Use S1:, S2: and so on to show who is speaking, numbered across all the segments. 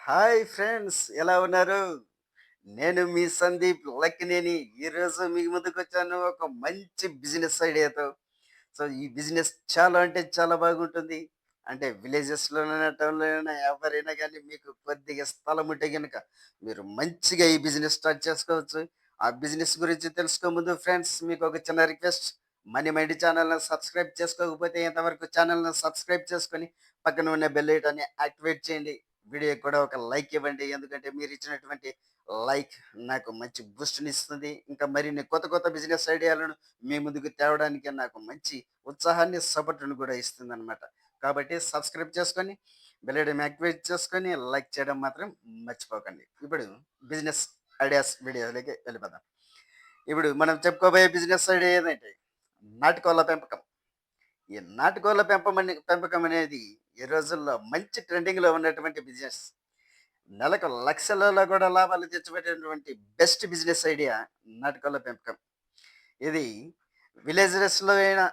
S1: Hi friends ఎలా ఉన్నారు? నేను మీ సందీప్ లక్కినేని. ఈరోజు మీ ముందుకు వచ్చాను ఒక మంచి బిజినెస్ ఐడియాతో. సో, ఈ బిజినెస్ చాలా అంటే చాలా బాగుంటుంది. అంటే విలేజెస్‌లోనైనా, టౌన్‌లోనైనా ఎవరైనా కానీ మీకు కొద్దిగా స్థలం ఉంటే కనుక మీరు మంచిగా ఈ బిజినెస్ స్టార్ట్ చేసుకోవచ్చు. ఆ బిజినెస్ గురించి తెలుసుకో ముందు ఫ్రెండ్స్ ఒక చిన్న రిక్వెస్ట్. మనీ మైండ్ ఛానల్ని సబ్స్క్రైబ్ చేసుకోకపోతే ఇంతవరకు ఛానల్ని సబ్స్క్రైబ్ చేసుకొని పక్కన ఉన్న బెల్ ఐటాన్ని యాక్టివేట్ చేయండి. వీడియో కూడా ఒక లైక్ ఇవ్వండి. ఎందుకంటే మీరు ఇచ్చినటువంటి లైక్ నాకు మంచి బూస్ట్‌నిస్తుంది. ఇంకా మరిన్ని కొత్త కొత్త బిజినెస్ ఐడియాలను మీ ముందుకు తేవడానికి నాకు మంచి ఉత్సాహాన్ని, సపోర్ట్‌ని కూడా ఇస్తుందనమాట. కాబట్టి సబ్స్క్రైబ్ చేసుకొని, బెల్ యాక్టివేట్ చేసుకొని, లైక్ చేయడం మాత్రం మర్చిపోకండి. ఇప్పుడు బిజినెస్ ఐడియాస్ వీడియోలోకి వెళ్ళిపోదాం. ఇప్పుడు మనం చెప్పుకోబోయే బిజినెస్ ఐడియా ఏంటంటే నాటుకోళ్ళ పెంపకం. ఈ నాటుకోళ్ళ పెంపమని పెంపకం అనేది ఈ రోజుల్లో మంచి ట్రెండింగ్‌లో ఉన్నటువంటి బిజినెస్. నెలకు లక్షలలో కూడా లాభాలు తెచ్చిపెట్టేటువంటి బెస్ట్ బిజినెస్ ఐడియా నాటుకోళ్ళ పెంపకం. ఇది విలేజెస్‌లో అయినా,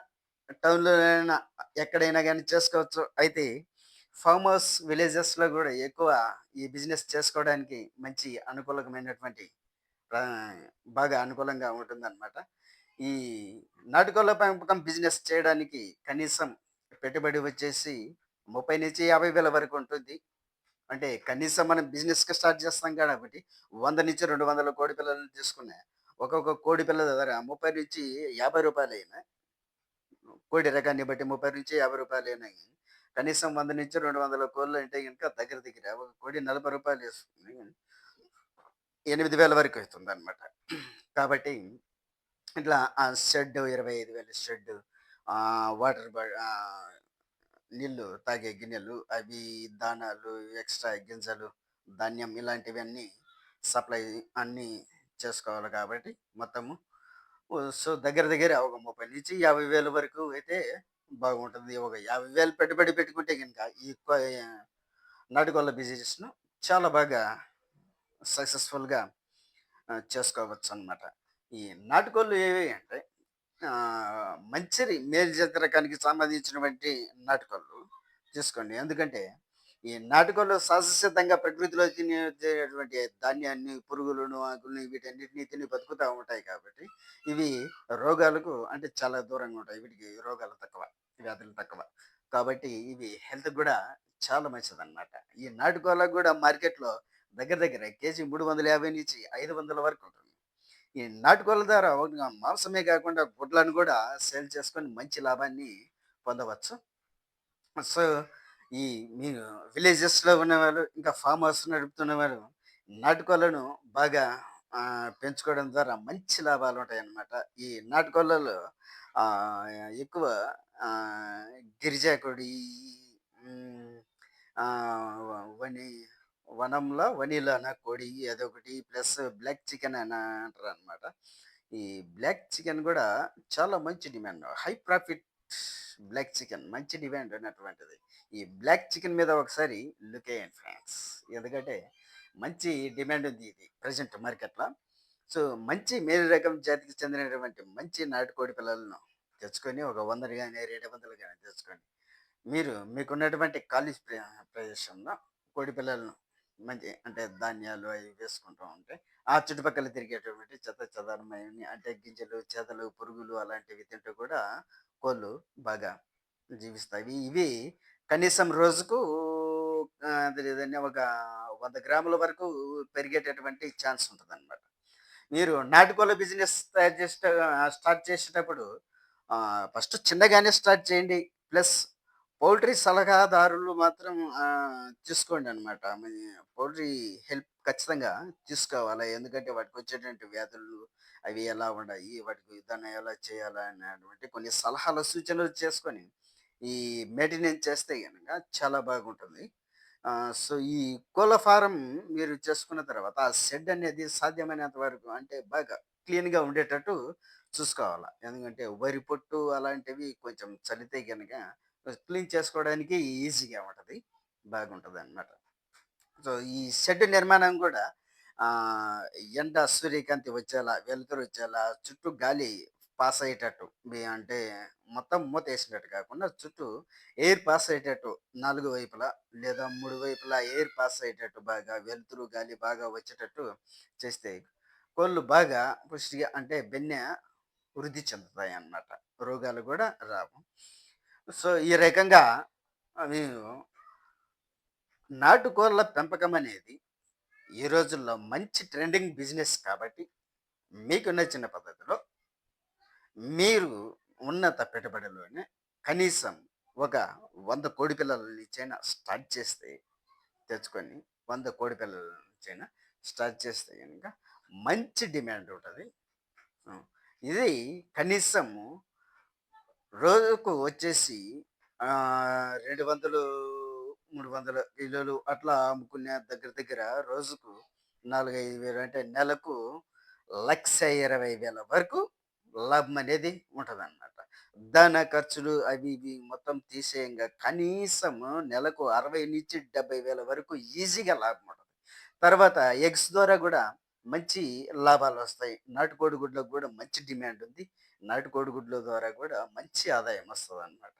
S1: టౌన్‌లో అయినా ఎక్కడైనా కానీ చేసుకోవచ్చు. అయితే ఫార్మ్ హౌస్ విలేజెస్‌లో కూడా ఎక్కువ ఈ బిజినెస్ చేసుకోవడానికి మంచి అనుకూలమైనటువంటి బాగా అనుకూలంగా ఉంటుందన్నమాట ఈ నాటుకోళ్ళ పెంపకం బిజినెస్ చేయడానికి కనీసం పెట్టుబడి వచ్చేసి ముప్పై నుంచి యాభై వేల వరకు ఉంటుంది. అంటే కనీసం మనం బిజినెస్‌కి స్టార్ట్ చేస్తాం కాబట్టి 100-200 కోడి పిల్లలను తీసుకున్నా ఒక్కొక్క కోడి పిల్ల ధర రూ. 30-50 రూపాయలైనా కోడి రకాన్ని బట్టి ముప్పై నుంచి యాభై రూపాయలైనవి కనీసం 100-200 కోళ్ళు అంటే ఇంకా దగ్గర దగ్గర ఒక కోడి నలభై రూపాయలు వేసుకుని 8,000 వరకు అవుతుందనమాట. కాబట్టి ఇట్లా ఆ షెడ్ 25,000 షెడ్ వాటర్ బ నీళ్ళు తాగే గిన్నెలు, అవి దానాలు, ఎక్స్‌ట్రా గింజలు, ధాన్యం ఇలాంటివన్నీ సప్లై అన్నీ చేసుకోవాలి కాబట్టి మొత్తము సో, దగ్గర దగ్గర ఒక ముప్పై నుంచి యాభై వేల వరకు అయితే బాగుంటుంది. ఒక యాభై వేలు పెట్టుబడి పెట్టుకుంటే కనుక ఈ కొ బిజినెస్‌ను చాలా బాగా సక్సెస్‌ఫుల్‌గా చేసుకోవచ్చు అనమాట ఈ నాటుకోళ్ళు ఏవి అంటే మంచిరి మేలు రకానికి సంబంధించినటువంటి నాటుకోళ్ళు తీసుకోండి. ఎందుకంటే ఈ నాటుకోళ్ళు సహజసిద్ధంగా ప్రకృతిలో తినేటువంటి ధాన్యాన్ని, పురుగులను, ఆకుల్ని వీటన్నిటిని తిని బతుకుతూ ఉంటాయి కాబట్టి ఇవి రోగాలకు అంటే చాలా దూరంగా ఉంటాయి. వీటికి రోగాలు తక్కువ, వ్యాధులు తక్కువ. కాబట్టి ఇవి హెల్త్ కూడా చాలా మంచిది అన్నమాట ఈ నాటుకోళ్ళకు కూడా మార్కెట్‌లో దగ్గర దగ్గర కేజీ 350-500 వరకు ఉంటుంది. ఈ నాటుకోళ్ళ ద్వారా మాంసమే కాకుండా గుడ్లను కూడా సేల్ చేసుకొని మంచి లాభాన్ని పొందవచ్చు. సో, ఈ మీరు విలేజెస్‌లో ఉన్నవాళ్ళు, ఇంకా ఫామ్ హౌస్ నడుపుతున్న నడుపుతున్నవారు నాటుకోళ్ళను బాగా పెంచుకోవడం ద్వారా మంచి లాభాలు ఉంటాయన్నమాట ఈ నాటుకోళ్ళలో ఎక్కువ గిరిజాకుడి వని వనంలో వనిలానా కోడి అదొకటి ప్లస్ బ్లాక్ చికెన్ అని అంటారనమాట. ఈ బ్లాక్ చికెన్ కూడా చాలా మంచి demand. High profit black chicken మంచి డిమాండ్ ఉన్నటువంటిది. ఈ బ్లాక్ చికెన్ మీద ఒకసారి లుక్ ఎయండి ఫ్రెండ్స్. ఎందుకంటే మంచి డిమాండ్ ఉంది ఇది ప్రజెంట్ మార్కెట్‌లో. సో, మంచి మేలు రకం జాతికి చెందినటువంటి మంచి నాటుకోడి పిల్లలను తెచ్చుకొని ఒక వందలు కానీ రెండు వందలు కానీ తెచ్చుకొని మీరు మీకున్నటువంటి ఖాళీ ప్ర ప్రదేశంలో కోడి పిల్లలను మంచి అంటే ధాన్యాలు అవి వేసుకుంటూ ఉంటే, ఆ చుట్టుపక్కల తిరిగేటువంటి చెత్త చెదారమైనవి అంటే గింజలు, చేతలు పురుగులు అలాంటివి తింటూ కూడా కోళ్ళు బాగా జీవిస్తాయి. ఇవి కనీసం రోజుకు ఆహ్, ఒక వంద గ్రాముల వరకు పెరిగేటటువంటి ఛాన్స్ ఉంటదనమాట. మీరు నాటుకోళ్ళ బిజినెస్ తయారు చేసే స్టార్ట్ చేసేటప్పుడు ఫస్ట్ చిన్నగానే స్టార్ట్ చేయండి. ప్లస్ పౌల్ట్రీ సలహాదారులు మాత్రం తీసుకోండి అనమాట పౌల్ట్రీ హెల్ప్ ఖచ్చితంగా తీసుకోవాలి. ఎందుకంటే వాటికి వచ్చేటువంటి వ్యాధులు అవి ఎలా ఉన్నాయి? వాటికి దాన్ని ఎలా చేయాలా? అనేటువంటి కొన్ని సలహాలు, సూచనలు చేసుకొని ఈ మెయింటెనెన్స్ చేస్తే కనుక చాలా బాగుంటుంది. సో, ఈ కోళ్ళ ఫారం మీరు చేసుకున్న తర్వాత ఆ షెడ్ అనేది సాధ్యమైనంత వరకు అంటే బాగా క్లీన్‌గా ఉండేటట్టు చూసుకోవాలి ఎందుకంటే వరి పొట్టు అలాంటివి కొంచెం చల్లితే కనుక క్లీన్ చేసుకోవడానికి ఈజీగా ఉంటుంది. బాగుంటుంది అనమాట సో, ఈ షెడ్ నిర్మాణం కూడా ఎండ, సూర్యకాంతి వచ్చేలా, వెలుతురు వచ్చేలా చుట్టూ గాలి పాస్ అయ్యేటట్టు మీ అంటే మొత్తం మూత వేసినట్టు కాకుండా చుట్టూ ఎయిర్ పాస్ అయ్యేటట్టు నాలుగు వైపులా లేదా మూడు వైపులా ఎయిర్ పాస్ అయ్యేటట్టు బాగా వెలుతురు, గాలి బాగా వచ్చేటట్టు చేస్తే కోళ్ళు బాగా పుష్టిగా అంటే బెన్నె వృద్ధి చెందుతాయి అన్నమాట రోగాలు కూడా రావు. సో, ఈ రకంగా మేము నాటుకోళ్ళ పెంపకం అనేది ఈ రోజుల్లో మంచి ట్రెండింగ్ బిజినెస్ కాబట్టి మీకు నచ్చిన పద్ధతిలో మీరు ఉన్నత పెట్టుబడిలోనే కనీసం ఒక వంద కోడి పిల్లల నుంచైనా స్టార్ట్ చేస్తే తెచ్చుకొని వంద కోడి పిల్లల నుంచైనా స్టార్ట్ చేస్తే కనుక మంచి డిమాండ్ ఉంటుంది. ఇది కనీసము రోజుకు వచ్చేసి రెండు వందలు మూడు వందల కిలోలు అట్లా అమ్ముకునే దగ్గర దగ్గర రోజుకు 4, 5 వేలు అంటే నెలకు లక్ష ఇరవై వేల వరకు లాభం అనేది ఉంటుంది అన్నమాట దానా ఖర్చులు అవి ఇవి మొత్తం తీసేయంగా కనీసం నెలకు అరవై నుంచి డెబ్బై వేల వరకు ఈజీగా లాభం ఉంటుంది. తర్వాత ఎగ్స్ ద్వారా కూడా మంచి లాభాలు వస్తాయి నాటుకోడి గుడ్లకు కూడా మంచి డిమాండ్ ఉంది. నాటుకోడి గుడ్ల ద్వారా కూడా మంచి ఆదాయం వస్తుంది అన్నమాట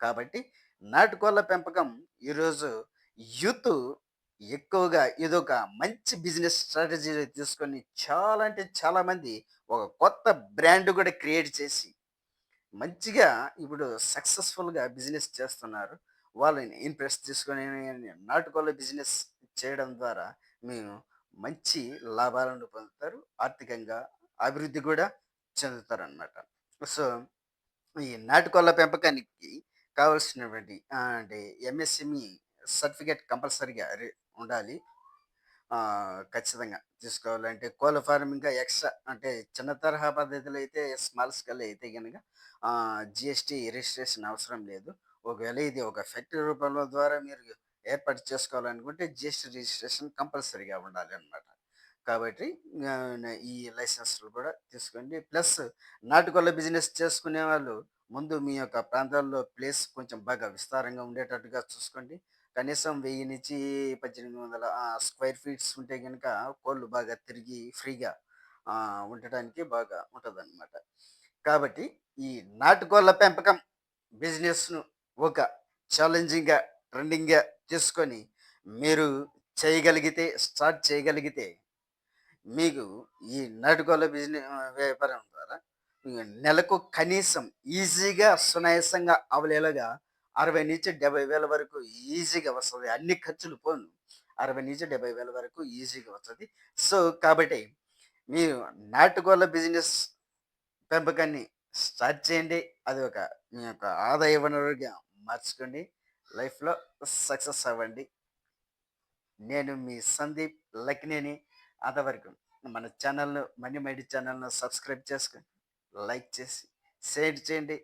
S1: కాబట్టి నాటుకోళ్ళ పెంపకం ఈరోజు యూత్ ఎక్కువగా ఇదొక మంచి బిజినెస్ స్ట్రాటజీ తీసుకొని చాలా అంటే చాలా మంది ఒక కొత్త బ్రాండ్ కూడా క్రియేట్ చేసి మంచిగా ఇప్పుడు సక్సెస్‌ఫుల్‌గా బిజినెస్ చేస్తున్నారు. వాళ్ళని ఇంప్రెస్ట్ తీసుకొని నాటుకోళ్ళ బిజినెస్ చేయడం ద్వారా మేము మంచి లాభాలను పొందుతారు. ఆర్థికంగా అభివృద్ధి కూడా చెందుతారు అన్నమాట సో, ఈ నాటుకోళ్ళ పెంపకానికి కావలసినటువంటి అంటే ఎంఎస్ఎంఈ సర్టిఫికేట్ కంపల్సరీగా ఉండాలి. ఖచ్చితంగా తీసుకోవాలంటే కోళ్ళ ఫార్మింగ్‌గా ఎక్స్‌ట్రా అంటే చిన్న తరహా పద్ధతిలో అయితే స్మాల్ స్కేల్ అయితే కనుక జిఎస్టీ రిజిస్ట్రేషన్ అవసరం లేదు. ఒకవేళ ఇది ఒక ఫ్యాక్టరీ రూపంలో ద్వారా మీరు ఏర్పాటు చేసుకోవాలనుకుంటే జిఎస్టీ రిజిస్ట్రేషన్ కంపల్సరీగా ఉండాలి అన్నమాట కాబట్టి ఈ లైసెన్స్‌లు కూడా తీసుకోండి. ప్లస్ నాటుకోళ్ళ బిజినెస్ చేసుకునే వాళ్ళు ముందు మీ యొక్క ప్రాంతాల్లో ప్లేస్ కొంచెం బాగా విస్తారంగా ఉండేటట్టుగా చూసుకోండి. కనీసం వెయ్యి నుంచి పద్దెనిమిది వందల స్క్వేర్ ఫీట్స్ ఉంటే కనుక కోళ్ళు బాగా తిరిగి ఫ్రీగా ఉండటానికి బాగా ఉంటుందన్నమాట కాబట్టి ఈ నాటుకోళ్ళ పెంపకం బిజినెస్‌ను ఒక ఛాలెంజింగ్‌గా, ట్రెండింగ్‌గా తీసుకొని మీరు చేయగలిగితే, స్టార్ట్ చేయగలిగితే మీకు ఈ నాటుకోళ్ళ బిజినెస్ వ్యాపారం ద్వారా నెలకు కనీసం ఈజీగా, సునాయాసంగా అవలేలగా 60,000-70,000 వరకు ఈజీగా వస్తుంది అన్ని ఖర్చులు పోను అరవై నుంచి డెబ్బై వేల వరకు ఈజీగా వస్తుంది సో, కాబట్టి మీరు నాటుకోళ్ళ బిజినెస్ పెంపకాన్ని స్టార్ట్ చేయండి. అది ఒక మీ యొక్క ఆదాయ వనరుగా మార్చుకోండి. లైఫ్‌లో సక్సెస్ అవ్వండి. నేను మీ సందీప్ లక్కినేని. అంతవరకు మన ఛానల్ను మనీ మైడి ఛానల్ను సబ్స్క్రైబ్ చేసుకుని లైక్ చేసి, షేర్ చేయండి.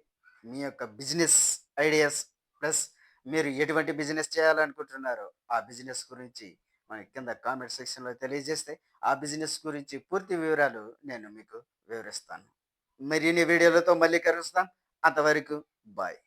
S1: మీ యొక్క బిజినెస్ ఐడియాస్ ప్లస్ మీరు ఎటువంటి బిజినెస్ చేయాలనుకుంటున్నారో ఆ బిజినెస్ గురించి మన కింద కామెంట్ సెక్షన్‌లో తెలియజేస్తే ఆ బిజినెస్ గురించి పూర్తి వివరాలు నేను మీకు వివరిస్తాను. మరిన్ని వీడియోలతో మళ్ళీ కలుస్తాం. అంతవరకు బాయ్.